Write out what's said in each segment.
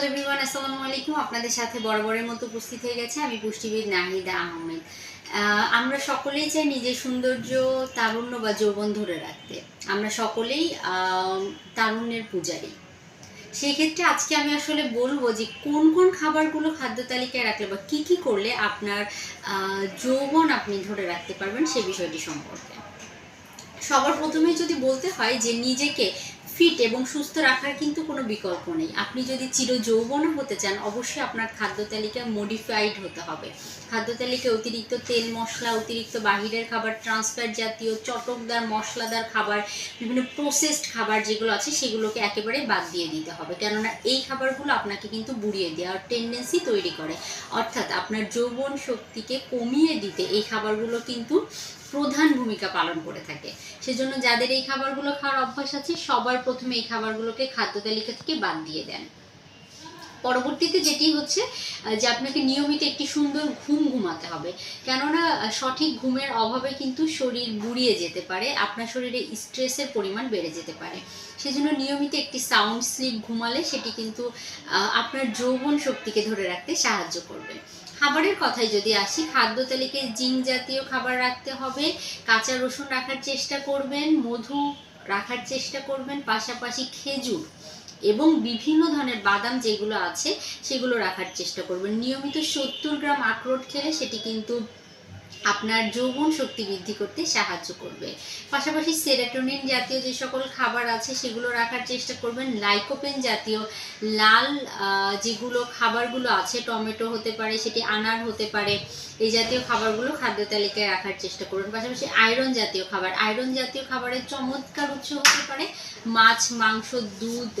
Hello আসসালামু আলাইকুম। আপনাদের সাথে বরাবরের মতো উপস্থিত হয়ে গেছে আমি পুষ্টিবিদ নাহিদা আহমেদ। আহ, আমরা সকলেই চাই নিজের সৌন্দর্য তারুণ্য বা যৌবন ধরে রাখতে। আমরা সকলেই তারুণ্যের পূজারী। সেই ক্ষেত্রে আজকে আমি আসলে বলব যে কোন কোন খাবারগুলো খাদ্য তালিকায় রাখলে বা কি কি করলে আপনার যৌবন আপনি ধরে রাখতে পারবেন সে বিষয়টি সম্পর্কে। সবার প্রথমেই যদি বলতে হয় যে নিজেকে ফিট এবং সুস্থ রাখার কিন্তু কোনো বিকল্প নেই। আপনি যদি চির যৌবন হতে চান, অবশ্যই আপনার খাদ্য তালিকা মডিফাইড হতে হবে। খাদ্য তালিকায় অতিরিক্ত তেল, মশলা, অতিরিক্ত বাহিরের খাবার ট্রান্সফার জাতীয় চটকদার, মশলাদার খাবার, বিভিন্ন প্রসেসড খাবার যেগুলো আছে, সেগুলোকে একেবারে বাদ দিয়ে দিতে হবে। কেননা এই খাবারগুলো আপনাকে কিন্তু বুড়িয়ে দেওয়ার টেন্ডেন্সি তৈরি করে। অর্থাৎ আপনার যৌবন শক্তিকে কমিয়ে দিতে এই খাবারগুলো কিন্তু প্রধান ভূমিকা পালন করে থাকে। সেজন্য যাদের এই খাবারগুলো খাওয়ার অভ্যাস আছে, সবার প্রথমে এই খাবারগুলোকে খাদ্য তালিকা থেকে বাদ দিয়ে দেন। পরবর্তীতে যেটি হচ্ছে যে আপনাকে নিয়মিত একটি সুন্দর ঘুম ঘুমাতে হবে। কেননা সঠিক ঘুমের অভাবে কিন্তু শরীর বুড়িয়ে যেতে পারে, আপনার শরীরে স্ট্রেসের পরিমাণ বেড়ে যেতে পারে। সেজন্য নিয়মিত একটি সাউন্ড স্লিপ ঘুমালে সেটি কিন্তু আপনার যৌবন শক্তিকে ধরে রাখতে সাহায্য করবে। খাবারের কথাই যদি আসি, খাদ্য তালিকায় জিঙ্ক জাতীয় খাবার রাখতে হবে, কাঁচা রসুন রাখার চেষ্টা করবেন, মধু রাখার চেষ্টা করবেন, পাশাপাশি খেজুর এবং বিভিন্ন ধরনের বাদাম যেগুলো আছে, সেগুলো রাখার চেষ্টা করবেন। নিয়মিত সত্তর গ্রাম আখরোট খেলে সেটি কিন্তু আপনার যৌবন শক্তি বৃদ্ধি করতে সাহায্য করবে। পাশাপাশি সেরাটোনিন জাতীয় যে সকল খাবার আছে, সেগুলো রাখার চেষ্টা করবেন। লাইকোপেন জাতীয় লাল যেগুলো খাবারগুলো আছে, টমেটো হতে পারে, সেটি আনার হতে পারে, এই জাতীয় খাবারগুলো খাদ্য তালিকায় রাখার চেষ্টা করুন। পাশাপাশি আয়রন জাতীয় খাবার। আয়রন জাতীয় খাবারের চমৎকার উৎস হতে পারে মাছ, মাংস, দুধ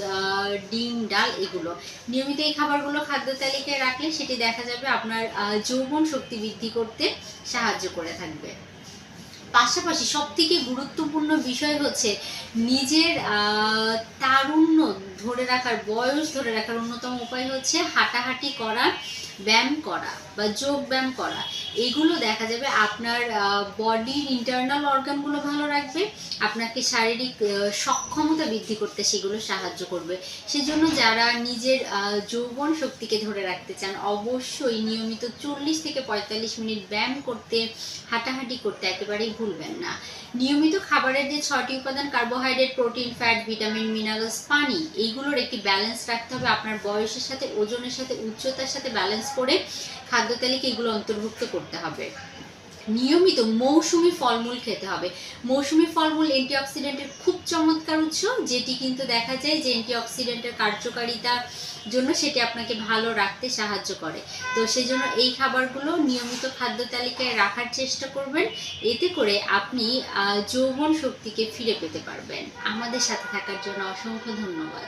ডিম, ডাল, এগুলো। নিয়মিত এই খাবারগুলো খাদ্য তালিকায় রাখলে সেটি দেখা যাবে আপনার যৌবন শক্তি বৃদ্ধি করতে করে থাকবে। পাশাপাশি সব থেকে গুরুত্বপূর্ণ বিষয় হচ্ছে নিজের তারুণ্য ধরে রাখার বয়স, ধরে রাখার অন্যতম উপায় হচ্ছে হাঁটাহাঁটি করা, ব্যায়াম করা বা যোগ ব্যায়াম করা। এগুলো দেখা যাবে আপনার বডির ইন্টারনাল অর্গানগুলো ভালো রাখবে, আপনাকে শারীরিক সক্ষমতা বৃদ্ধি করতে সেগুলো সাহায্য করবে। সেজন্য যারা নিজের যৌবন শক্তিকে ধরে রাখতে চান, অবশ্যই নিয়মিত চল্লিশ থেকে পঁয়তাল্লিশ মিনিট ব্যায়াম করতে, হাঁটাহাঁটি করতে একেবারেই ভুলবেন না। নিয়মিত খাবারের যে ছটি উপাদান carbohydrate protein fat vitamin minerals পানি এইগুলোর একটি ব্যালেন্স রাখতে হবে আপনার বয়সের সাথে, ওজনের সাথে, উচ্চতার সাথে ব্যালেন্স করে খাদ্য তালিকা এগুলো অন্তর্ভুক্ত করতে হবে। নিয়মিত মৌসুমি ফলমূল খেতে হবে। মৌসুমি ফলমূল অ্যান্টিঅক্সিডেন্টের খুব চমৎকার উৎস, যেটি কিন্তু দেখা যায় যে অ্যান্টিঅক্সিডেন্টের কার্যকারিতার জন্য সেটি আপনাকে ভালো রাখতে সাহায্য করে। তো সেই জন্য এই খাবারগুলো নিয়মিত খাদ্য তালিকায় রাখার চেষ্টা করবেন। এতে করে আপনি যৌবন শক্তিকে ফিরে পেতে পারবেন। আমাদের সাথে থাকার জন্য অসংখ্য ধন্যবাদ।